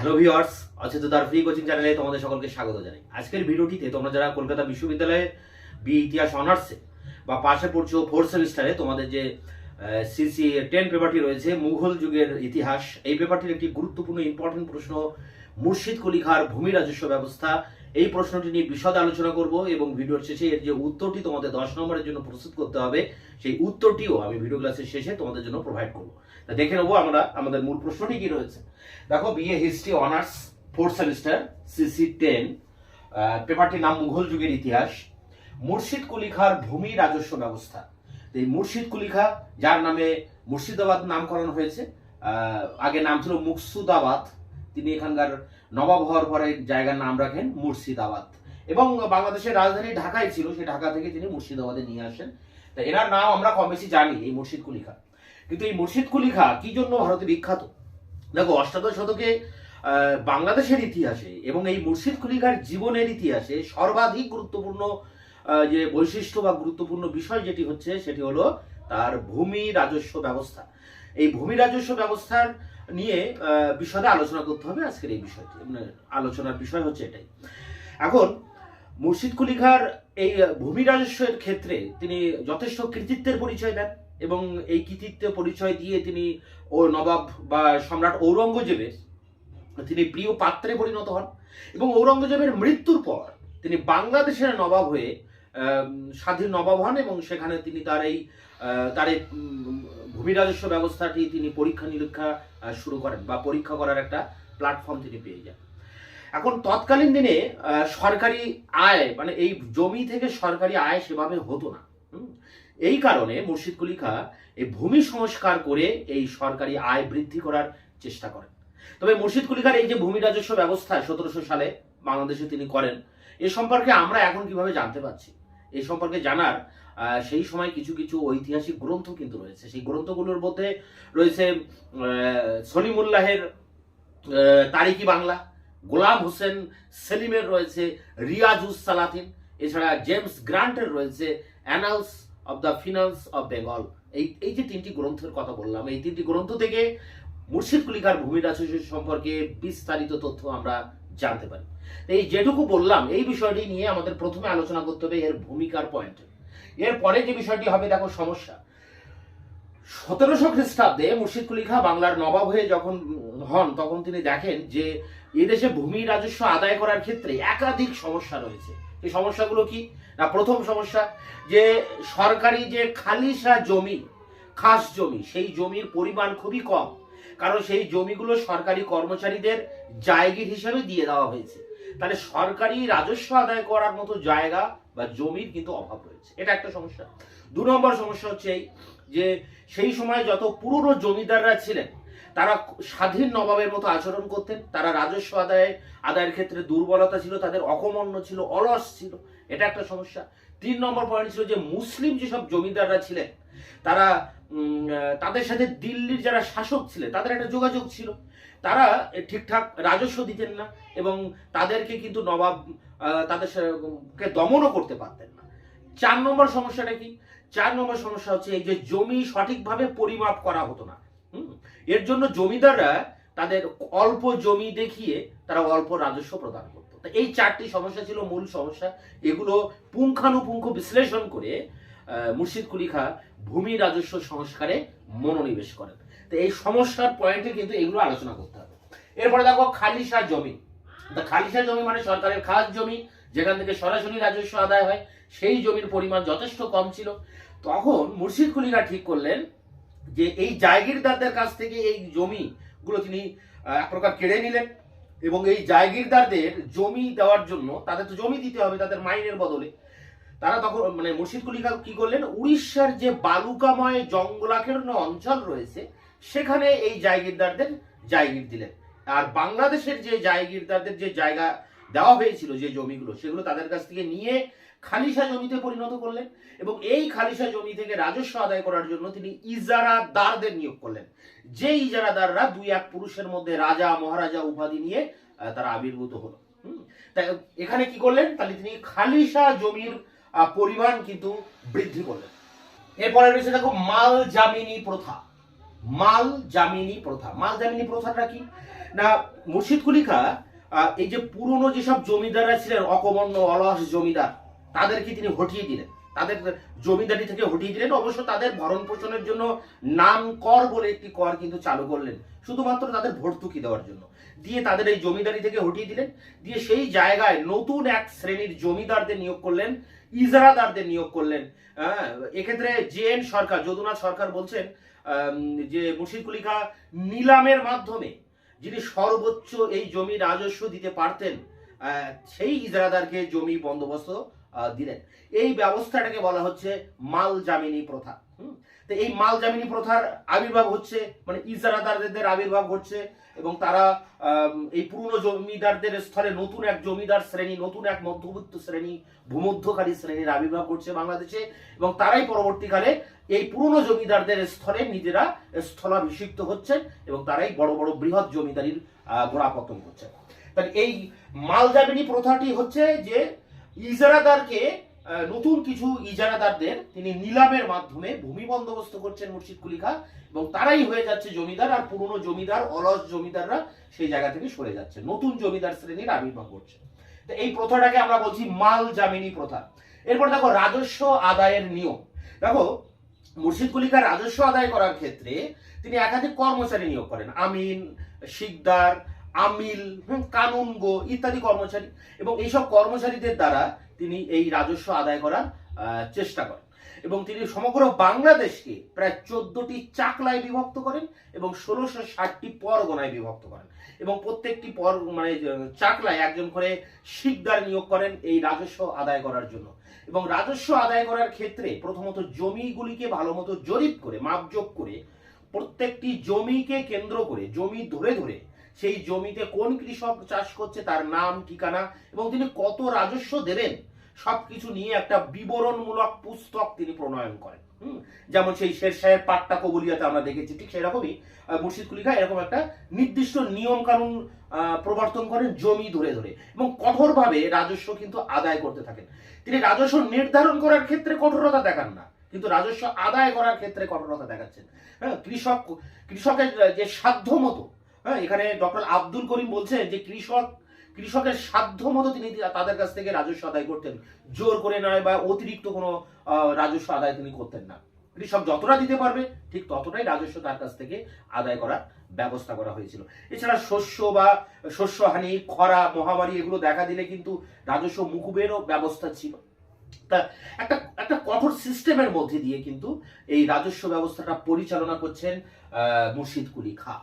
Hello ভিওর্স viewers অচেতদার free coaching চ্যানেলে তোমাদের সকলকে স্বাগত জানাই। আজকের ভিডিওটিতে তোমরা যারা কলকাতা বিশ্ববিদ্যালয়ে বি ইতিহাস অনার্সে বা পাশে পড়ছো ফোর্থ সেমিস্টারে তোমাদের যে সিসি টেন পেপারটি রয়েছে, মুঘল যুগের ইতিহাস, এই পেপারটির একটি গুরুত্বপূর্ণ ইম্পর্টেন্ট প্রশ্ন, মুর্শিদ কলিখার ভূমি রাজস্ব ব্যবস্থা। এই প্রশ্নটি নিয়ে বিশদ আলোচনা করব এবং ভিডিওর শেষে এর যে উত্তরটি তোমাদের দশ নম্বরের জন্য প্রস্তুত করতে হবে, সেই উত্তরটিও আমি ভিডিও ক্লাসের শেষে তোমাদের জন্য প্রোভাইড করব। দেখে নেব আমরা, আমাদের মূল প্রশ্নটি কি রয়েছে। দেখো BA history honours fourth semester CC ten পেপারটির নাম মুঘল যুগের ইতিহাস। মুর্শিদ কুলিখার ভূমি রাজস্ব ব্যবস্থা। এই মুর্শিদ কুলিখা, যার নামে মুর্শিদাবাদ নামকরণ হয়েছে আগে নাম ছিল মুকসুদাবাদ। তিনি এখানকার নবাব হওয়ার পরে জায়গার নাম রাখেন মুর্শিদাবাদ। এবং বাংলাদেশের রাজধানী ঢাকায় ছিল, সেই ঢাকা থেকে তিনি মুর্শিদাবাদে নিয়ে আসেন। তা এনার নাম আমরা কম বেশি জানি, এই মুর্শিদ কুলিখা। কিন্তু এই মুর্শিদ কুলিখা কি জন্য ভারতে বিখ্যাত? দেখো, অষ্টাদশ শতকে বাংলাদেশের ইতিহাসে এবং এই মুর্শিদ কুলিখার জীবনের ইতিহাসে সর্বাধিক গুরুত্বপূর্ণ যে বৈশিষ্ট্য বা গুরুত্বপূর্ণ বিষয় যেটি হচ্ছে, সেটি হলো তার ভূমি রাজস্ব ব্যবস্থা। এই ভূমি রাজস্ব ব্যবস্থার নিয়ে বিশদে আলোচনা করতে হবে আজকের এই বিষয়টি। মানে আলোচনার বিষয় হচ্ছে এটাই। এখন, মুর্শিদ কুলিখার এই ভূমি রাজস্বের ক্ষেত্রে তিনি যথেষ্ট কৃতিত্বের পরিচয় দেন। এবং এই কৃতিত্ব পরিচয় দিয়ে তিনি ও নবাব বা সম্রাট ঔরঙ্গজেবের তিনি প্রিয় পাত্রে পরিণত হন এবং ঔরঙ্গজেবের মৃত্যুর পর তিনি বাংলাদেশের নবাব হয়ে স্বাধীন নবাব হন এবং সেখানে তিনি তার এই তার এই ভূমি রাজস্ব ব্যবস্থাটি তিনি পরীক্ষা নিরীক্ষা শুরু করেন বা পরীক্ষা করার একটা প্ল্যাটফর্ম তিনি পেয়ে যান এখন তৎকালীন দিনে সরকারি আয় মানে এই জমি থেকে সরকারি আয় সেভাবে হতো না? এই কারণে মুর্শিদ কুলি খা এই ভূমি সংস্কার করে এই সরকারি আয় বৃদ্ধি করার চেষ্টা করেন। তবে মুর্শিদ কুলিখার এই যে ভূমি রাজস্ব ব্যবস্থা সতেরোশো সালে বাংলাদেশে তিনি করেন, এ সম্পর্কে আমরা এখন কীভাবে জানতে পারছি? এই সম্পর্কে জানার সেই সময় কিছু কিছু ঐতিহাসিক গ্রন্থ কিন্তু রয়েছে। সেই গ্রন্থগুলোর মধ্যে রয়েছে সলিমুল্লাহের তারিকি বাংলা, গোলাম হোসেন সেলিমের রয়েছে, রিয়াজুস সালাতিন, এছাড়া জেমস গ্রান্টের রয়েছে, annals of the finance of Bengal এই এই যে তিনটি গ্রন্থের কথা বললাম, এই তিনটি গ্রন্থ থেকে মুর্শিদ কুলিকার ভূমি রাজস্ব সম্পর্কে বিস্তারিত তথ্য আমরা জানতে পারি। এই যেটুকু বললাম, এই বিষয়টি নিয়ে আমাদের প্রথমে আলোচনা করতে হবে এর ভূমিকার পয়েন্টে এরপরে যে বিষয়টি হবে, দেখো সমস্যা। সতেরোশো খ্রিস্টাব্দে মুর্শিদ কুলিখা বাংলার নবাব হয়ে যখন হন, তখন তিনি দেখেন যে এদেশে ভূমি রাজস্ব আদায় করার ক্ষেত্রে একাধিক সমস্যা রয়েছে। এই সমস্যাগুলো কি? না, প্রথম সমস্যা যে সরকারি যে খালিসা জমি, খাস জমি, সেই জমির পরিমাণ খুবই কম। কারণ সেই জমিগুলো সরকারি কর্মচারীদের জায়গির হিসাবে দিয়ে দেওয়া হয়েছে। তাহলে সরকারি রাজস্ব আদায় করার মতো জায়গা বা জমির কিন্তু অভাব রয়েছে। এটা একটা সমস্যা। দু নম্বর সমস্যা হচ্ছে এই যে সেই সময় যত পুরনো জমিদাররা ছিলেন তারা স্বাধীন নবাবের মতো আচরণ করতেন, তারা রাজস্ব আদায়ে, আদায়ের ক্ষেত্রে দুর্বলতা ছিল, তাদের অকমন্য ছিল, অলস ছিল। এটা একটা সমস্যা। তিন নম্বর পয়েন্ট ছিল যে মুসলিম যেসব জমিদাররা ছিলেন, তারা তাদের সাথে দিল্লির যারা শাসক ছিলেন, তাদের একটা যোগাযোগ ছিল। তারা ঠিকঠাক রাজস্ব দিতেন না এবং তাদেরকে কিন্তু নবাব তাদের কে দমনও করতে পারতেন না। চার নম্বর সমস্যাটা কি? চার নম্বর সমস্যা হচ্ছে এই যে জমি সঠিকভাবে পরিমাপ করা হতো না? এর জন্য জমিদাররা তাদের অল্প জমি দেখিয়ে তারা অল্প রাজস্ব প্রদান করতো। এই চারটি সমস্যা ছিল মূল সমস্যা। এগুলো পুঙ্খানুপুঙ্খ বিশ্লেষণ করে মুর্শিদ কুলি খা ভূমি রাজস্ব সংস্কারে মনোনিবেশ করেন। তো এই সমস্যার পয়েন্টে কিন্তু এগুলো আলোচনা করতে হবে। এরপরে দেখো খালিসা জমি। তা খালিসা জমি মানে সরকারের খাস জমি, যেখান থেকে সরাসরি রাজস্ব আদায় হয়। সেই জমির পরিমাণ যথেষ্ট কম ছিল। তখন মুর্শিদ কুলিরা ঠিক করলেন যে এই জায়গিরদারদের কাছ থেকে এই জমিগুলো তিনি এক প্রকার কেড়ে নিলেন এবং এই জায়গিরদারদের জমি দেওয়ার জন্য তাদের তো জমি দিতে হবে তাদের মাইনের বদলে। তারা তখন মানে মুর্শিদ কুলিকা কি করলেন? উড়িষ্যার যে বালুকাময় জঙ্গলাকীর্ণ অঞ্চল রয়েছে, সেখানে এই জায়গিরদারদের জায়গির দিলেন। আর বাংলাদেশের যে জায়গিরদারদের যে জায়গা দেওয়া হয়েছিল যে জমিগুলো, সেগুলো তাদের কাছ থেকে নিয়ে খালিসা জমিতে পরিণত করলেন এবং এই খালিসা জমি থেকে রাজস্ব আদায় করার জন্য তিনি ইজারাদারদের নিয়োগ করলেন। যে ইজারাদাররা দুই এক পুরুষের মধ্যে রাজা মহারাজা উপাধি নিয়ে তারা আবির্ভূত হলো? তাই এখানে কি করলেন? তাহলে তিনি খালিসা জমির পরিমাণ কিন্তু বৃদ্ধি করলেন। এরপরে রয়েছে দেখো মাল জামিনী প্রথা। মাল জামিনী প্রথা। মাল জামিনী প্রথাটা কি? না মুর্শিদ কুলি খা আহ, এই যে পুরনো যেসব জমিদাররা ছিলেন অকমন্য অলস জমিদার তাদেরকে তিনি হটিয়ে দিলেন। তাদের জমিদারি থেকে হটিয়ে দিলেন। অবশ্য তাদের ভরণ পোষণের জন্য নাম কর বলে একটি কর কিন্তু চালু করলেন। শুধুমাত্র তাদের ভর্তুকি দেওয়ার জন্য। দিয়ে তাদের এই জমিদারি থেকে হটিয়ে দিলেন। দিয়ে সেই জায়গায় নতুন এক শ্রেণির জমিদারদের নিয়োগ করলেন, ইজারাদারদের নিয়োগ করলেন। হ্যাঁ এক্ষেত্রে জে এন সরকার, যদুনাথ সরকার বলছেন যে মুর্শিদ কুলি নিলামের মাধ্যমে যিনি সর্বোচ্চ এই জমি রাজস্ব দিতে পারতেন সেই ইজারাদারকে জমি বন্দোবস্ত দিলেন। এই ব্যবস্থাটাকে বলা হচ্ছে মাল জামিনী প্রথা? তো এই মাল জামিনী প্রথার আবির্ভাব হচ্ছে মানে ইজারাদারদের আবির্ভাব হচ্ছে এবং তারা এই পুরনো জমিদারদের স্থলে নতুন এক জমিদার শ্রেণি, নতুন এক মধ্যবিত্ত শ্রেণি, ভূমধ্যকারী শ্রেণির আবির্ভাব ঘটছে বাংলাদেশে এবং তারাই পরবর্তীকালে এই পুরনো জমিদারদের স্থলে নিজেরা স্থলাভিষিক্ত হচ্ছেন এবং তারাই বড় বড় বৃহৎ জমিদারির গোড়াপতন করছে তাহলে এই মালজামিনী প্রথাটি হচ্ছে যে ইজারাদারকে নতুন কিছু ইজারাদারদের তিনি নিলামের মাধ্যমে ভূমি বন্দোবস্ত করছেন মুর্শিদ কুলি খা এবং তারাই হয়ে যাচ্ছে জমিদার আর পুরনো জমিদার, অলস জমিদাররা সেই জায়গা থেকে সরে যাচ্ছে। নতুন জমিদার শ্রেণির আবির্ভাব ঘটছে। তো এই প্রথাটাকে আমরা বলছি মাল জামিনী প্রথা। এরপর দেখো, রাজস্ব আদায়ের নিয়ম। দেখো, মুর্শিদ কুলিকার রাজস্ব আদায় করার ক্ষেত্রে তিনি একাধিক কর্মচারী নিয়োগ করেন। আমিন, শিকদার আমিল কানুনগো ইত্যাদি কর্মচারী। এবং এইসব কর্মচারীদের দ্বারা তিনি এই রাজস্ব আদায় করার চেষ্টা করেন। এবং তিনি সমগ্র বাংলাদেশকে প্রায় চোদ্দটি চাকলায় বিভক্ত করেন এবং ষোলোশো ষাটটি পরগনায় বিভক্ত করেন। এবং প্রত্যেকটি পর মানে চাকলায় একজন করে শিকদার নিয়োগ করেন এই রাজস্ব আদায় করার জন্য। এবং রাজস্ব আদায় করার ক্ষেত্রে প্রথমত জমিগুলিকে ভালো মতো জরিপ করে, মাপজোক করে প্রত্যেকটি জমিকে কেন্দ্র করে, জমি ধরে ধরে সেই জমিতে কোন কৃষক চাষ করছে তার নাম, ঠিকানা এবং তিনি কত রাজস্ব দেবেন, সবকিছু নিয়ে একটা বিবরণমূলক পুস্তক তিনি প্রণয়ন করেন। যেমন সেই শের সাহেব পাট্টা কবুলিয়াতে আমরা দেখেছি, ঠিক সেরকমই মুর্শিদ কুলিখা এরকম একটা নির্দিষ্ট নিয়ম কানুন প্রবর্তন করেন জমি ধরে ধরে এবং কঠোরভাবে রাজস্ব কিন্তু আদায় করতে থাকেন। তিনি রাজস্ব নির্ধারণ করার ক্ষেত্রে কঠোরতা দেখান না, কিন্তু রাজস্ব আদায় করার ক্ষেত্রে কঠোরতা দেখাচ্ছেন। হ্যাঁ কৃষক, কৃষকের যে সাধ্য মতো হ্যাঁ এখানে ডক্টর আব্দুল করিম বলছেন যে কৃষক, কৃষকের সাধ্য মতো তিনি তাদের কাছ থেকে রাজস্ব আদায় করতেন। জোর করে নয় বা অতিরিক্ত কোনো রাজস্ব আদায় তিনি করতেন না। কৃষক যতটা দিতে পারবে, ঠিক ততটাই রাজস্ব তার কাছ থেকে আদায় করার ব্যবস্থা করা হয়েছিল। এছাড়া শস্য বা শস্যহানি, খরা, মহামারী, এগুলো দেখা দিলে কিন্তু রাজস্ব মুকুবেরও ব্যবস্থা ছিল। একটা একটা কঠোর সিস্টেমের মধ্যে দিয়ে কিন্তু এই রাজস্ব ব্যবস্থাটা পরিচালনা করছেন মুর্শিদ কুলি খা।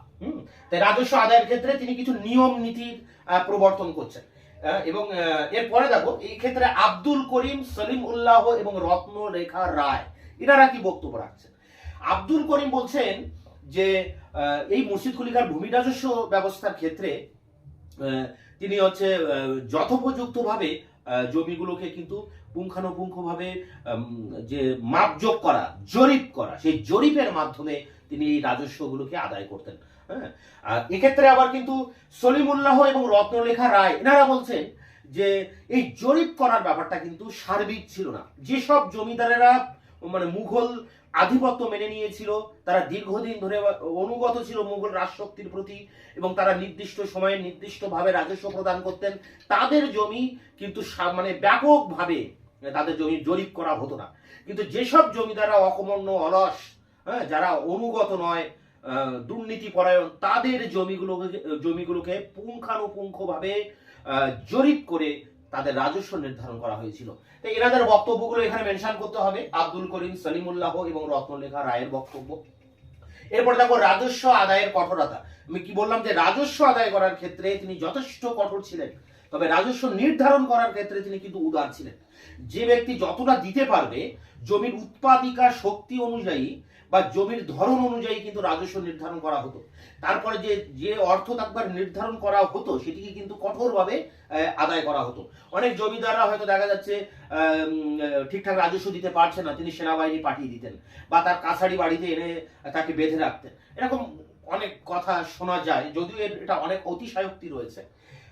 তাই রাজস্ব আদায়ের ক্ষেত্রে তিনি কিছু নিয়ম নীতির প্রবর্তন করছেন। এবং এরপরে দেখো, এই ক্ষেত্রে আব্দুল করিম সলিম উল্লাহ এবং রত্ন রেখা রায়, এনারা কি বক্তব্য রাখছেন? আব্দুল করিম বলছেন যে এই মুর্শিদ কুলিকার ভূমি রাজস্ব ব্যবস্থার ক্ষেত্রে তিনি হচ্ছে যথোপযুক্তভাবে জমিগুলোকে কিন্তু পুঙ্খানুপুঙ্খভাবে যে মাপযোগ করা, জরিপ করা, সেই জরিপের মাধ্যমে তিনি এই রাজস্বগুলোকে আদায় করতেন হ্যাঁ? আর এক্ষেত্রে আবার কিন্তু সলিমুল্লাহ এবং রত্নলেখা রায়, এনারা বলছেন যে এই জরিপ করার ব্যাপারটা কিন্তু সার্বিক ছিল না। যেসব জমিদারেরা মানে মুঘল আধিপত্য মেনে নিয়েছিল, তারা দীর্ঘদিন ধরে অনুগত ছিল মুঘল রাজশক্তির প্রতি এবং তারা নির্দিষ্ট সময়ে নির্দিষ্টভাবে রাজস্ব প্রদান করতেন। তাদের জমি কিন্তু মানে ব্যাপকভাবে তাদের জমি জরিপ করা হতো না। কিন্তু যেসব জমিদাররা অকমন্য, অলস হ্যাঁ যারা অনুগত নয় দুর্নীতি পরায়ণ তাদের জমিগুলোকে জমিগুলোকে পুঙ্খানুপুঙ্খভাবে জরিপ করে তাদের রাজস্ব নির্ধারণ করা হয়েছিল। তো এনাদের বক্তব্যগুলো এখানে মেনশন করতে হবে। আব্দুল করিম, সলিমুল্লাহ এবং রত্নলেখা রায়ের বক্তব্য। এরপর দেখো, রাজস্ব আদায়ের কঠোরতা। আমি কি বললাম যে রাজস্ব আদায় করার ক্ষেত্রে তিনি যথেষ্ট কঠোর ছিলেন। তবে রাজস্ব নির্ধারণ করার ক্ষেত্রে তিনি কিন্তু উদার ছিলেন। যে ব্যক্তি যতটা দিতে পারবে, জমির উৎপাদিকা শক্তি অনুযায়ী বা জমির ধরন অনুযায়ী কিন্তু রাজস্ব নির্ধারণ করা হতো। তারপরে যে যে অর্থ একবার নির্ধারণ করা হতো, সেটিকে কিন্তু কঠোরভাবে আদায় করা হতো। অনেক জমিদাররা হয়তো দেখা যাচ্ছে ঠিকঠাক রাজস্ব দিতে পারছে না, তিনি সেনাবাহিনী পাঠিয়ে দিতেন বা তার কাছারি বাড়িতে এনে তাকে বেঁধে রাখতেন। এরকম অনেক কথা শোনা যায়, যদিও এটা অনেক অতিশয়োক্তি রয়েছে।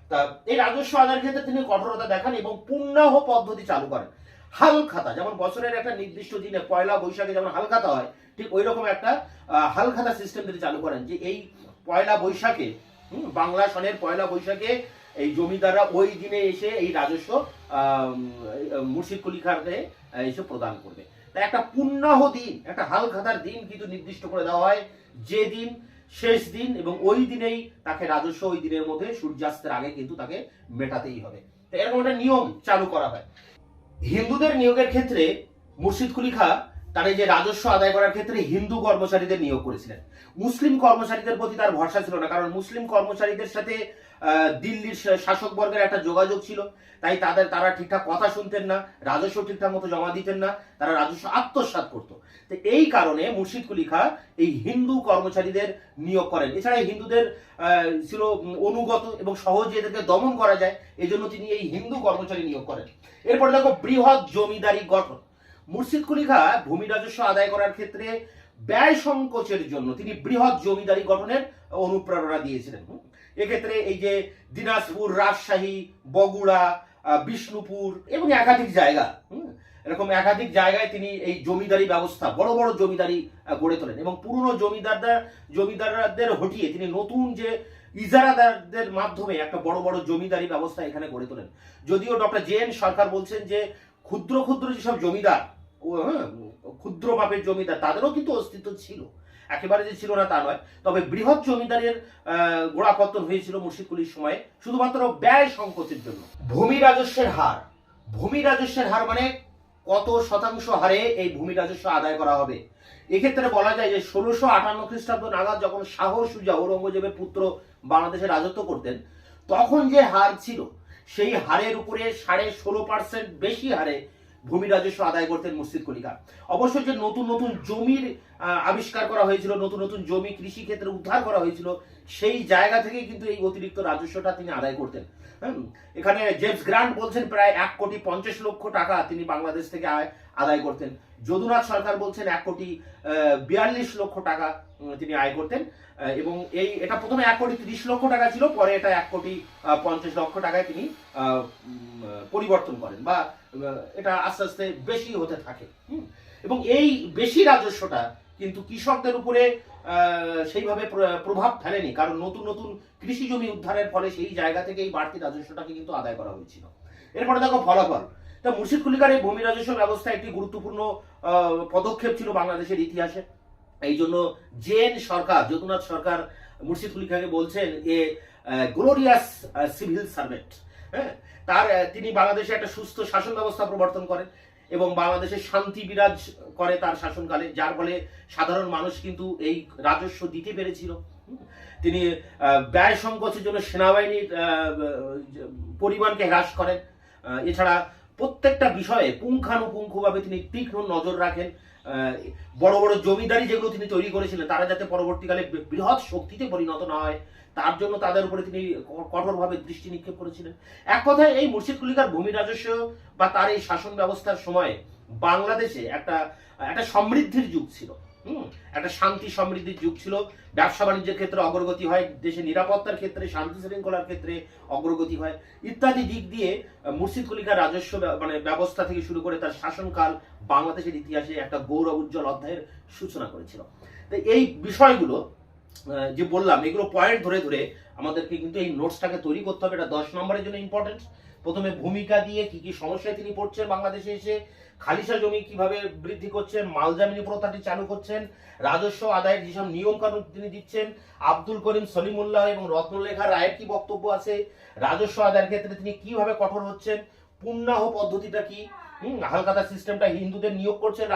তা, এই রাজস্ব আদায়ের ক্ষেত্রে তিনি কঠোরতা দেখান এবং পুণ্যাহ পদ্ধতি চালু করেন। হাল খাতা, যেমন বছরের একটা নির্দিষ্ট দিনে পয়লা বৈশাখে যেমন হাল খাতা হয় ঠিক ওই রকম একটা হালখাতা সিস্টেম তিনি চালু করেন যে এই পয়লা বৈশাখে বাংলা সনের পয়লা বৈশাখে এই জমিদাররা ওই দিনে এসে এই রাজস্ব মুর্শিদ কুলি খানকে এসে প্রদান করবে। তাই একটা পুণ্যাহ দিন, একটা হালখাতার দিন কিন্তু নির্দিষ্ট করে দেওয়া হয় যে দিন, শেষ দিন এবং ওই দিনেই তাকে রাজস্ব ওই দিনের মধ্যে সূর্যাস্তের আগে কিন্তু তাকে মেটাতেই হবে। তো এরকম একটা নিয়ম চালু করা হয়। হিন্দুদের নিয়োগের ক্ষেত্রে মুর্শিদ কুলি খা তার এই যে রাজস্ব আদায় করার ক্ষেত্রে হিন্দু কর্মচারীদের নিয়োগ করেছিলেন। মুসলিম কর্মচারীদের প্রতি তার ভরসা ছিল না, কারণ মুসলিম কর্মচারীদের সাথে দিল্লির শা- শাসক বর্গের একটা যোগাযোগ ছিল। তাই তাদের, তারা ঠিকঠাক কথা শুনতেন না, রাজস্ব ঠিকঠাক মতো জমা দিতেন না, তারা রাজস্ব আত্মসাৎ করত। তো এই কারণে মুর্শিদ কুলি খা এই হিন্দু কর্মচারীদের নিয়োগ করেন। এছাড়া হিন্দুদের ছিল অনুগত এবং সহজে এদেরকে দমন করা যায় এই জন্য তিনি এই হিন্দু কর্মচারী নিয়োগ করেন। এরপরে দেখো বৃহৎ জমিদারি গঠন। মুর্শিদ কুলি খা ভূমি রাজস্ব আদায় করার ক্ষেত্রে ব্যয় সংকোচের জন্য তিনি বৃহৎ জমিদারি গঠনের অনুপ্রেরণা দিয়েছিলেন। এক্ষেত্রে এই যে দিনাজপুর, রাজশাহী, বগুড়া বিষ্ণুপুর এবং একাধিক জায়গা এরকম একাধিক জায়গায় তিনি এই জমিদারি ব্যবস্থা, বড় বড় জমিদারি গড়ে তোলেন এবং পুরনো জমিদারদের জমিদারদের হটিয়ে তিনি নতুন যে ইজারাদারদের মাধ্যমে একটা বড় বড় জমিদারি ব্যবস্থা এখানে গড়ে তোলেন। যদিও ডক্টর জে এন সরকার বলছেন যে ক্ষুদ্র ক্ষুদ্র যেসব জমিদার ক্ষুদ্র মাপের জমিদার, তাদেরও কিন্তু অস্তিত্ব ছিল। একেবারে যে ছিল না তা নয়, তবে বৃহৎ জমিদারের গোড়াপত্তন হয়েছিল মুর্শিদকুলির সময়ে, শুধুমাত্র ব্যয় সংকোচের জন্য। ভূমি রাজস্বের হার, ভূমি রাজস্বের হার মানে কত শতাংশ হারে এই ভূমি রাজস্ব আদায় করা হবে? এক্ষেত্রে বলা যায় যে ষোলোশো আটান্ন খ্রিস্টাব্দ নাগাদ যখন শাহ সুজা ঔরঙ্গজেবের পুত্র বাংলাদেশে রাজত্ব করতেন, তখন যে হার ছিল, সেই হারের উপরে সাড়ে ষোলো পার্সেন্ট বেশি হারে ভূমি রাজস্ব আদায় করতেন মুর্শিদ কলিকা অবশ্য যে নতুন নতুন জমির আবিষ্কার করা হয়েছিল, নতুন নতুন জমি কৃষি ক্ষেত্রে উদ্ধার করা হয়েছিল সেই জায়গা থেকে কিন্তু এই অতিরিক্ত রাজস্বটা তিনি আদায় করতেন। এখানে জেমস গ্রান্ট বলছেন প্রায় এক কোটি পঞ্চাশ লক্ষ টাকা তিনি বাংলাদেশ থেকে আদায় করতেন। যদুনাথ সরকার বলছেন এক কোটি বিয়াল্লিশ লক্ষ টাকা তিনি আয় করতেন। এবং এই, এটা প্রথমে এক কোটি তিরিশ লক্ষ টাকা ছিল, পরে এটা এক কোটি পঞ্চাশ লক্ষ টাকায় তিনি পরিবর্তন করেন বা এটা আস্তে আস্তে বেশি হতে থাকে। এবং এই বেশি রাজস্বটা কিন্তু কৃষকদের উপরে সেইভাবে প্রভাব ফেলেনি। কারণ নতুন নতুন কৃষি জমি উদ্ধারের ফলে সেই জায়গা থেকে এই বাড়তি রাজস্বটাকে কিন্তু আদায় করা হয়েছিল। এরপরে দেখো ফলাফল। তা মুর্শিদ কুলিকার এই ভূমি রাজস্ব ব্যবস্থা একটি গুরুত্বপূর্ণ পদক্ষেপ ছিল বাংলাদেশের ইতিহাসে। এই জন্য জেন সরকার, যদুনাথ সরকার মুর্শিদ কুলিকাকে বলছেন এ গ্লোরিয়াস সিভিল সার্ভেন্ট। হ্যাঁ? তার তিনি বাংলাদেশে একটা সুস্থ শাসন ব্যবস্থা প্রবর্তন করেন। এবং বাংলাদেশে শান্তি বিরাজ করে তার শাসনকালে, যার ফলে সাধারণ মানুষ কিন্তু এই রাজস্ব দিতে পেরেছিল। তিনি ব্যয় সংকোচের জন্য সেনাবাহিনীর পরিমাণকে হ্রাস করেন। এছাড়া প্রত্যেকটা বিষয়ে পুঙ্খানুপুঙ্খভাবে তিনি তীক্ষ্ণ নজর রাখেন। বড় বড় জমিদারি যেগুলো তিনি তৈরি করেছিলেন, তারা যাতে পরবর্তীকালে বৃহৎ শক্তিতে পরিণত না হয় তার জন্য তাদের উপরে তিনি কঠোরভাবে দৃষ্টি নিক্ষেপ করেছিলেন। এক কথায় এই মুর্শিদ কুলিকার ভূমি রাজস্ব বা তার এই শাসন ব্যবস্থার সময় বাংলাদেশে একটা একটা সমৃদ্ধির যুগ ছিল একটা শান্তি সমৃদ্ধির যুগ ছিল। ব্যবসা বাণিজ্যের ক্ষেত্রে অগ্রগতি হয়, দেশে নিরাপত্তার ক্ষেত্রে, শান্তি শৃঙ্খলার ক্ষেত্রে অগ্রগতি হয়। ইত্যাদি দিক দিয়ে মুর্শিদ কলিকার রাজস্ব মানে ব্যবস্থা থেকে শুরু করে তার শাসনকাল বাংলাদেশের ইতিহাসে একটা গৌরব উজ্জ্বল অধ্যায়ের সূচনা করেছিল। তো এই বিষয়গুলো যে বললাম, এগুলো পয়েন্ট ধরে ধরে আমাদেরকে কিন্তু এই নোটসটাকে তৈরি করতে হবে। এটা দশ নম্বরের জন্য ইম্পর্টেন্ট প্রথমে ভূমিকা দিয়ে কি কি সমস্যায় তিনি পড়ছেন বাংলাদেশে এসে খালিসা জমি কীভাবে বৃদ্ধি করছেন মালজামিনি প্রথাটি চালু করছেন, রাজস্ব আদায়ের যেসব নিয়ম কানুন তিনি দিচ্ছেন, আব্দুল করিম, সলিমুল্লাহ এবং রত্নলেখা রায়ের কি বক্তব্য আছে, রাজস্ব আদায়ের ক্ষেত্রে তিনি কীভাবে কঠোর হচ্ছেন, পুণ্যাহ পদ্ধতিটা কি? হুম হালকাতা সিস্টেমটা হিন্দুদের নিয়োগ করছেন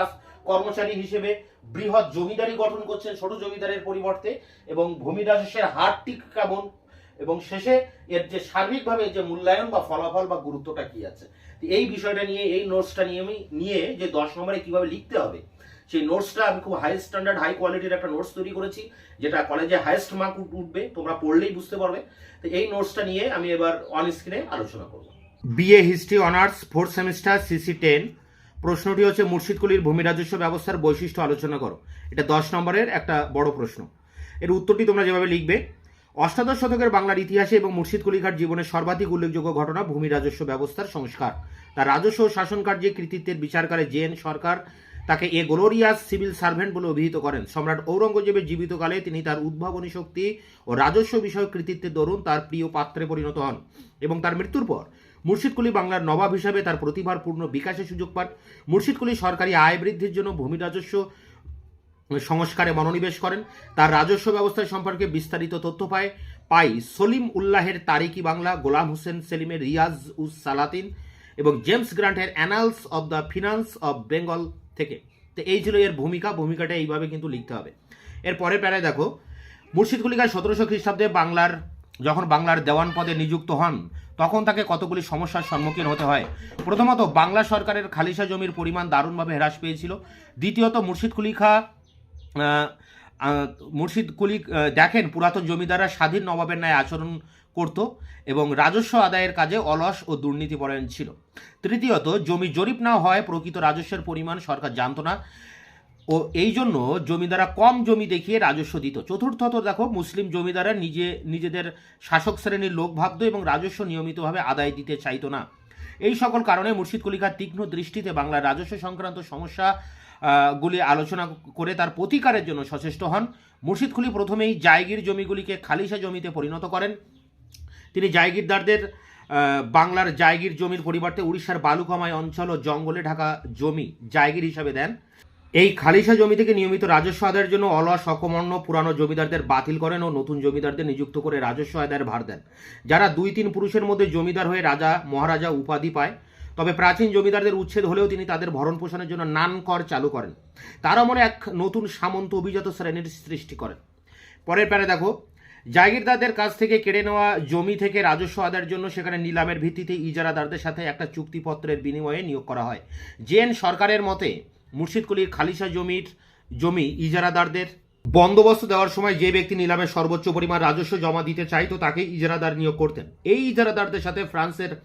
কর্মচারী হিসেবে বৃহৎ জমিদারি গঠন করছেন ছোট জমিদারের পরিবর্তে এবং ভূমি রাজস্বের হারটি কেমন? এবং শেষে এর যে সার্বিকভাবে যে মূল্যায়ন বা ফলাফল বা গুরুত্বটা কি আছে? এই বিষয়টা নিয়ে, এই নোটসটা নিয়ে আমি, নিয়ে যে দশ নম্বরে কীভাবে লিখতে হবে, সেই নোটসটা আমি খুব হাই স্ট্যান্ডার্ড হাই কোয়ালিটির একটা নোটস তৈরি করেছি, যেটা কলেজে হাইয়েস্ট মার্ক উঠবে, তোমরা পড়লেই বুঝতে পারবে। তো এই নোটসটা নিয়ে আমি এবার অন স্ক্রিনে আলোচনা করব। BA history honours fourth semester CC ten প্রশ্নটি হচ্ছে, মুর্শিদকুলির ভূমি রাজস্ব ব্যবস্থার বৈশিষ্ট্য আলোচনা করো। এটা দশ নম্বরের একটা বড় প্রশ্ন। এর উত্তরটি তোমরা যেভাবে লিখবে, অষ্টাদশ শতকের বাংলার ইতিহাসে এবং মুর্শিদ কুলিঘাট জীবনের সর্বাধিক উল্লেখযোগ্য ঘটনা ভূমি রাজস্ব ব্যবস্থার সংস্কার। তার রাজস্ব শাসন কার্যে কৃতিত্বের বিচারকালে জেন সরকার। তাকে এ গ্লোরিয়াস সিভিল সার্ভেন্ট বলে অভিহিত করেন। সম্রাট ঔরঙ্গজেবের জীবিতকালে তিনি তার উদ্ভাবনী শক্তি ও রাজস্ব বিষয়ক কৃতিত্বের দরুন তার প্রিয় পাত্রে পরিণত হন এবং তার মৃত্যুর পর মুর্শিদ কুলি বাংলার নবাব হিসাবে তার প্রতিভার পূর্ণ বিকাশের সুযোগ পান। মুর্শিদ কুলি সরকারি আয় বৃদ্ধির জন্য ভূমি রাজস্ব সংস্কারে মনোনিবেশ করেন। তার রাজস্ব ব্যবস্থা সম্পর্কে বিস্তারিত তথ্য পায় পাই সলিম উল্লাহের তারিকি বাংলা, গোলাম হোসেন সেলিমের রিয়াজ উস সালাতিন এবং James গ্রান্টের annals of the finance of Bengal থেকে। তো এই ছিল এর ভূমিকা। ভূমিকাটা এইভাবে কিন্তু লিখতে হবে। এর পরের প্যারায় দেখো মুর্শিদ কুলিকার সতেরোশো খ্রিস্টাব্দে বাংলার যখন বাংলার দেওয়ান পদে নিযুক্ত হন, তখন তাকে কতগুলি সমস্যার সম্মুখীন হতে হয়। প্রথমত, বাংলা সরকারের খালিসা জমির পরিমাণ দারুণভাবে হ্রাস পেয়েছিল। দ্বিতীয়ত, মুর্শিদ কুলি খা মুর্শিদ কুলি দেখেন, পুরাতন জমিদাররা স্বাধীন নবাবের ন্যায় আচরণ করত এবং রাজস্ব আদায়ের কাজে অলস ও দুর্নীতিপরায়ণ ছিল। তৃতীয়ত, জমি জরিপ না হয় প্রকৃত রাজস্বের পরিমাণ সরকার জানত না। ও এই জন্য জমিদাররা কম জমি দেখিয়ে রাজস্ব দিত। চতুর্থত দেখো, মুসলিম জমিদাররা নিজে, নিজেদের শাসক শ্রেণির লোক ভাবত এবং রাজস্ব নিয়মিতভাবে আদায় দিতে চাইতো না। এই সকল কারণে মুর্শিদ কলিকার তীক্ষ্ণ দৃষ্টিতে বাংলার রাজস্ব সংক্রান্ত সমস্যা গুলি আলোচনা করে তার প্রতিকারের জন্য সচেষ্ট হন। মুর্শিদ কুলি প্রথমেই জায়গির জমিগুলিকে খালিসা জমিতে পরিণত করেন। তিনি জায়গিরদারদের বাংলার জায়গির জমির পরিবর্তে উড়িষ্যার বালুকামায় অঞ্চল ও জঙ্গলে ঢাকা জমি জায়গির হিসাবে দেন। এই খালিসা জমি থেকে নিয়মিত রাজস্ব আদায়ের জন্য অলস অকমন্য পুরানো জমিদারদের বাতিল করেন ও নতুন জমিদারদের নিযুক্ত করে রাজস্ব আদায়ের ভার দেন। যারা দুই তিন পুরুষের মধ্যে জমিদার হয়ে রাজা, মহারাজা উপাধি পায়, তবে প্রাচীন জমিদারদের উচ্ছেদ হলেও তিনি তাদের ভরণ পোষণের জন্য নান কর চালু করেন। তার মনে এক নতুন সামন্ত অভিজাত শ্রেণির সৃষ্টি করেন। পরের প্যারে দেখো, জাগিরদারদের কাছ থেকে কেড়ে নেওয়া জমি থেকে রাজস্ব আদায়ের জন্য সেখানে নিলামের ভিত্তিতে ইজারাদারদের সাথে একটা চুক্তিপত্রের বিনিময়ে নিয়োগ করা হয়। জেন সরকারের মতে মুর্শিদকুলির খালিশা জমির জমি ইজারাদারদের বন্দোবস্ত দেওয়ার সময় যে ব্যক্তি নিলামে সর্বোচ্চ পরিমাণ রাজস্ব জমা দিতে চাইতো তাকে ইজারাদার নিয়োগ করতেন। এই ইজারাদারদের সাথে ফ্রান্সের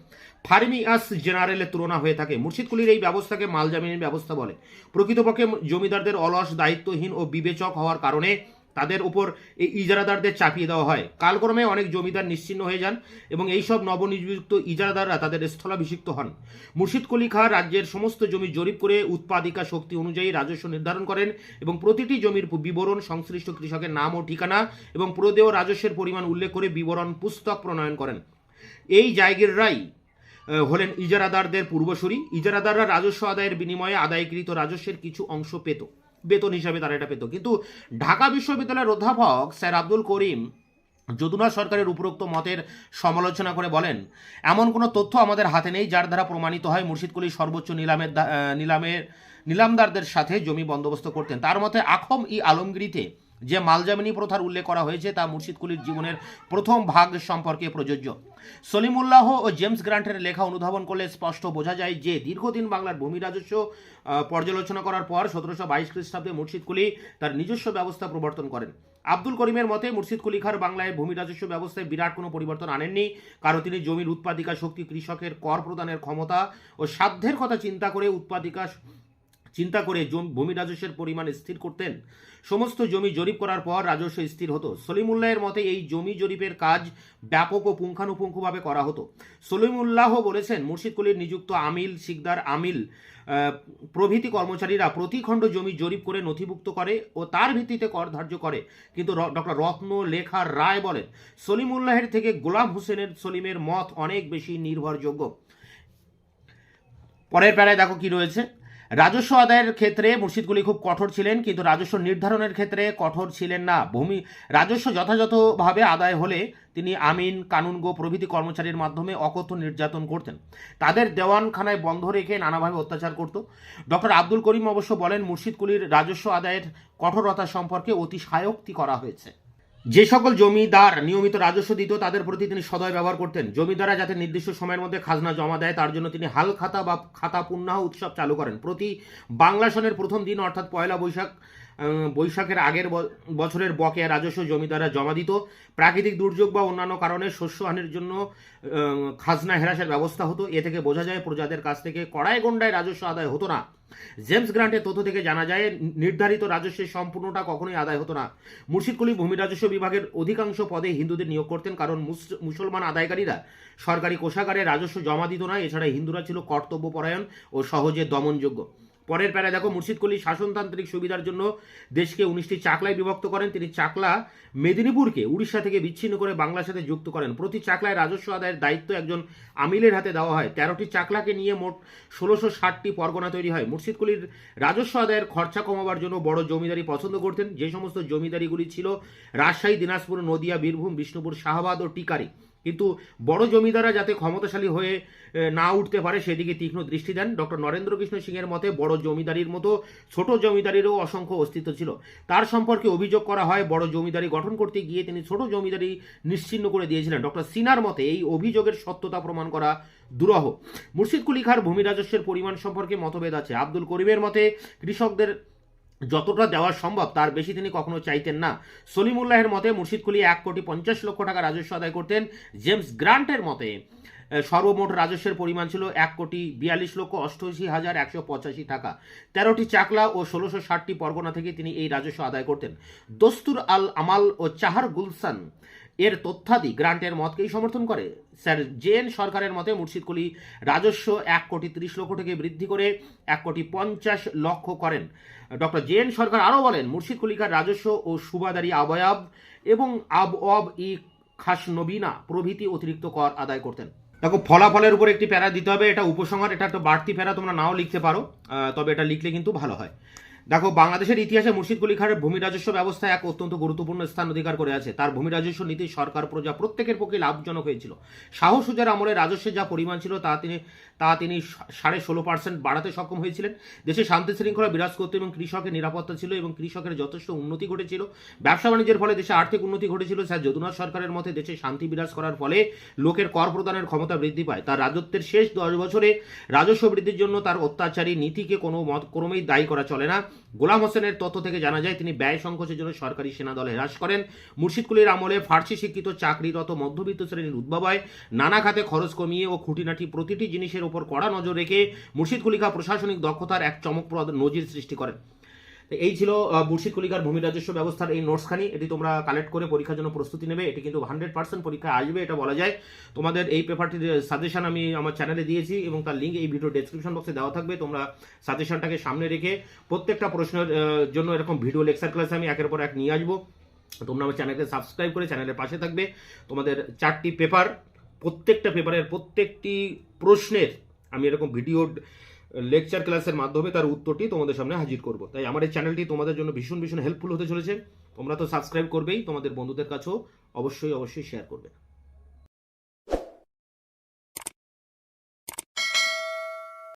ফার্মিয়াস জেনারেলের তুলনা হয়ে থাকে। মুর্শিদকুলির এই ব্যবস্থাকে মালজামিনের ব্যবস্থা বলে। প্রকৃতপক্ষে জমিদারদের অলস, দায়িত্বহীন ও বিবেচক হওয়ার কারণে তাদের উপর এই ইজারাদারদের চাপিয়ে দেওয়া হয়। কালক্রমে অনেক জমিদার নিশ্চিন্ন হয়ে যান এবং এইসব নবনিযুক্ত ইজারাদাররা তাদের স্থলাভিষিক্ত হন। মুর্শিদ কলি খাঁ রাজ্যের সমস্ত জমি জরিপ করে উৎপাদিকা শক্তি অনুযায়ী রাজস্ব নির্ধারণ করেন এবং প্রতিটি জমির বিবরণ সংশ্লিষ্ট কৃষকের নাম ও ঠিকানা এবং প্রদেয় রাজস্বের পরিমাণ উল্লেখ করে বিবরণ পুস্তক প্রণয়ন করেন। এই জায়গিররাই আহ, হলেন ইজারাদারদের পূর্বসূরি। ইজারাদাররা রাজস্ব আদায়ের বিনিময়ে আদায়কৃত রাজস্বের কিছু অংশ পেত। বেতন হিসাবে তারা এটা পেত। কিন্তু ঢাকা বিশ্ববিদ্যালয়ের অধ্যাপক স্যার আব্দুল করিম যদুনা সরকারের উপরোক্ত মতের সমালোচনা করে বলেন, এমন কোনো তথ্য আমাদের হাতে নেই যার দ্বারা প্রমাণিত হয় মুর্শিদকুলি সর্বোচ্চ নিলামের নিলামের, নিলামদারদের সাথে জমি বন্দোবস্ত করতেন। তার মতে আখম ই আলমগিরিতে যে মালজামিনী প্রথার উল্লেখ করা হয়েছে তা মুর্শিদকুলির জীবনের প্রথম ভাগ সম্পর্কে প্রযোজ্য। সলিমুল্লাহ ও জেমস গ্রান্টের লেখা অনুধাবন করলে স্পষ্ট বোঝা যায় যে দীর্ঘদিন বাংলার ভূমি রাজস্ব পর্যালোচনা করার পর সতেরোশো বাইশ খ্রিস্টাব্দে মুর্শিদকুলি তার নিজস্ব ব্যবস্থা প্রবর্তন করেন। আব্দুল করিমের মতে মুর্শিদ কুলি খার বাংলায় ভূমি রাজস্ব ব্যবস্থায় বিরাট কোনো পরিবর্তন আনেননি, কারণ তিনি জমির উৎপাদিকা শক্তি কৃষকের কর প্রদানের ক্ষমতা ও সাধ্যের কথা চিন্তা করে উৎপাদিকা চিন্তা করে ভূমি রাজস্বের পরিমাণ স্থির করতেন। সমস্ত জমি জরিপ করার পর রাজস্ব স্থির হতো। সলিমুল্লাহের মতে, এই জমি জরিপের কাজ ব্যাপক ও পুঙ্খানুপুঙ্খভাবে করা হতো। সলিমুল্লাহ বলেছেন, মুর্শিদকুলির নিযুক্ত আমিল, শিকদার আমিল প্রভৃতি কর্মচারীরা প্রতি খণ্ড জমি জরিপ করে নথিভুক্ত করে ও তার ভিত্তিতে কর ধার্য করে। কিন্তু ডক্টর রত্ন লেখার রায় বলেন, সলিমুল্লাহের থেকে গোলাম হোসেনের সলিমের মত অনেক বেশি নির্ভরযোগ্য। পরের প্যারায় দেখো কি রয়েছে। রাজস্ব আদায়ের ক্ষেত্রে মুর্শিদগুলি খুব কঠোর ছিলেন, কিন্তু রাজস্ব নির্ধারণের ক্ষেত্রে কঠোর ছিলেন না। ভূমি, রাজস্ব যথাযথভাবে আদায় হলে তিনি আমিন, কানুনগো প্রভৃতি কর্মচারীর মাধ্যমে অকথ্য নির্যাতন করতেন। তাদের দেওয়ানখানায় বন্ধ রেখে নানাভাবে অত্যাচার করত। ডক্টর আব্দুল করিম অবশ্য বলেন মুর্শিদকুলির রাজস্ব আদায়ের কঠোরতা সম্পর্কে অতি সায়ক্তি করা হয়েছে। যে সকল জমিদার নিয়মিত রাজস্ব দিত, তাদের প্রতি তিনি সদয় ব্যবহার করতেন। জমিদাররা যাতে নির্দিষ্ট সময়ের মধ্যে খাজনা জমা দেয়, তার জন্য তিনি হাল খাতা বা খাতা পুণ্যাহ উৎসব চালু করেন। প্রতি বাংলা সনের প্রথম দিন, অর্থাৎ পয়লা বৈশাখ বৈশাখের আগের বছরের বকেয়া রাজস্ব জমিদাররা জমা দিত। প্রাকৃতিক দুর্যোগ বা অন্যান্য কারণে শস্যহানির জন্য খাজনা হেরাসের ব্যবস্থা হতো। এ থেকে বোঝা যায়, প্রজাদের কাছ থেকে কড়াই গন্ডায় রাজস্ব আদায় হতো না। জেমস গ্রান্টের তথ্য থেকে জানা যায়, নির্ধারিত রাজস্বের সম্পূর্ণটা কখনোই আদায় হতো না। মুর্শিদকুলি ভূমি রাজস্ব বিভাগের অধিকাংশ পদে হিন্দুদের নিয়োগ করতেন, কারণ মুস- মুসলমান আদায়কারীরা সরকারি কোষাগারে রাজস্ব জমা দিত না। এছাড়া হিন্দুরা ছিল কর্তব্যপরায়ণ ও সহজে দমনযোগ্য। পরের প্যারা দেখো মুর্শিদ কুলি শাসনতান্ত্রিক সুবিধার জন্য দেশকে উনিশটি চাকলায় বিভক্ত করেন। তিনি চাকলা মেদিনীপুরকে উড়িষ্যা থেকে বিচ্ছিন্ন করে বাংলার সাথে যুক্ত করেন। প্রতি চাকলায় রাজস্ব আদায়ের দায়িত্ব একজন আমিলের হাতে দেওয়া হয়। তেরোটি চাকলাকে নিয়ে মোট ষোলোশো ষাটটি পরগনা তৈরি হয়। মুর্শিদ কুলির রাজস্ব আদায়ের খরচা কমাবার জন্য বড় জমিদারি পছন্দ করতেন। যে সমস্ত জমিদারিগুলি ছিল রাজশাহী, দিনাজপুর, নদিয়া, বীরভূম, বিষ্ণুপুর, শাহবাদ ও টিকারি। কিন্তু বড় জমিদাররা যাতে ক্ষমতাশালী হয়ে না উঠতে পারে সেদিকে তীক্ষ্ণ দৃষ্টি দেন ডক্টর নরেন্দ্র কৃষ্ণ সিংয়ের মতে বড় জমিদারির মতো ছোট জমিদারিরও অসংখ্য অস্তিত্ব ছিল। তার সম্পর্কে অভিযোগ করা হয়, বড় জমিদারি গঠন করতে গিয়ে তিনি ছোট জমিদারি নিশ্চিহ্ন করে দিয়েছিলেন। ডক্টর সিনার মতে এই অভিযোগের সত্যতা প্রমাণ করা দুরহ। মুর্শিদ কুলি খাঁর ভূমি রাজস্বের পরিমাণ সম্পর্কে মতভেদ আছে। আব্দুল করিমের মতে কৃষকদের যতটা দেওয়া সম্ভব, তার বেশি তিনি কখনো চাইতেন না। সলিমুল্লাহের মতে, মুর্শিদ কুলি এক কোটি পঞ্চাশ লক্ষ টাকা রাজস্ব আদায় করতেন জেমস গ্রান্টের মতে। সর্বমোট রাজস্বের পরিমাণ ছিল এক কোটি বিয়াল্লিশ লক্ষ অষ্টআশি হাজার একশো পঁচাশি টাকা। তেরোটি চাকলা ও ষোলোশো ষাটটি পরগনা থেকে তিনি এই রাজস্ব আদায় করতেন। দস্তুর আল আমাল ও চাহার গুলসান এর তথ্যাদি গ্রান্টের মতকেই সমর্থন করে। স্যার জেন সরকারের মতে মুর্শিদ কুলি রাজস্ব এক কোটি তিরিশ লক্ষ থেকে বৃদ্ধি করে এক কোটি পঞ্চাশ লক্ষ করেন। ডক্টর জেন সরকার আরও বলেন, মুর্শিদ কুলিকার রাজস্ব ও সুবাদারি আবয়াব এবং আব অব ই খাস নবীনা প্রভৃতি অতিরিক্ত কর আদায় করতেন। দেখো, ফলাফলের উপর একটি প্যারা দিতে হবে, এটা উপসংহার, এটা একটা বাড়তি প্যারা তোমরা নাও লিখতে পারো। তবে এটা লিখলে কিন্তু ভালো হয়। দেখো, বাংলাদেশের ইতিহাসে মুর্শিদ কুলি খানের ভূমি রাজস্ব ব্যবস্থা এক অত্যন্ত গুরুত্বপূর্ণ স্থান অধিকার করে আছে। তার ভূমি রাজস্ব নীতি সরকার, প্রজা প্রত্যেকের পক্ষে লাভজনক হয়েছিল। শাহ সুজার আমলে রাজস্বের যা পরিমাণ ছিল তা তিনি তা তিনি সাড়ে ষোলো পার্সেন্ট বাড়াতে সক্ষম হয়েছিলেন। দেশে শান্তি শৃঙ্খলা বিরাজ করতে এবং কৃষকের নিরাপত্তা ছিল এবং কৃষকের যথেষ্ট উন্নতি ঘটেছিল। ব্যবসা বাণিজ্যের ফলে দেশে আর্থিক উন্নতি ঘটেছিল। স্যার যদুনাথ সরকারের মতে দেশে শান্তি বিরাজ করার ফলে লোকের কর প্রদানের ক্ষমতা বৃদ্ধি পায়। তার রাজত্বের শেষ দশ বছরে রাজস্ব বৃদ্ধির জন্য তার অত্যাচারী নীতিকে কোনো মত ক্রমেই দায়ী করা চলে না। গোলাম হোসেনের তথ্য থেকে জানা যায়, তিনি ব্যয় সংকোচের জন্য সরকারি সেনা দলে হ্রাস করেন। মুর্শিদকুলির আমলে ফার্সি শিক্ষিত চাকরিরত মধ্যবিত্ত শ্রেণির উদ্ভব হয়। নানা খাতে খরচ কমিয়ে ও খুঁটিনাটি প্রতিটি জিনিসের উপর কড়া নজর রেখে মুর্শিদ কুলিকা প্রশাসনিক দক্ষতার এক চমকপ্রদ নজির সৃষ্টি করেন। তো এই ছিল মুর্শিদ কুলিকার ভূমি রাজস্ব ব্যবস্থার এই নোটসখানি। এটি তোমরা কালেক্ট করে পরীক্ষার জন্য প্রস্তুতি নেবে। এটি কিন্তু হান্ড্রেড পার্সেন্ট পরীক্ষায় আসবে, এটা বলা যায়। তোমাদের এই পেপারটির সাজেশন আমি আমার চ্যানেলে দিয়েছি এবং তার লিঙ্ক এই ভিডিও ডেসক্রিপশন বক্সে দেওয়া থাকবে। তোমরা সাজেশনটাকে সামনে রেখে প্রত্যেকটা প্রশ্নের জন্য এরকম ভিডিও লেকচার ক্লাস আমি একের পর এক নিয়ে আসব। তোমরা আমার চ্যানেলকে সাবস্ক্রাইব করে চ্যানেলের পাশে থাকবে। তোমাদের চারটি পেপার প্রত্যেকটা পেপারের প্রত্যেকটি প্রশ্নের আমি এরকম ভিডিও লেকচার ক্লাসের মাধ্যমে তার উত্তরটি তোমাদের সামনে হাজির করব। তাই আমার এই চ্যানেলটি তোমাদের জন্য ভীষণ ভীষণ হেল্পফুল হতে চলেছে। তোমরা তো সাবস্ক্রাইব করবেই, তোমাদের বন্ধুদের কাছেও অবশ্যই অবশ্যই শেয়ার করবে।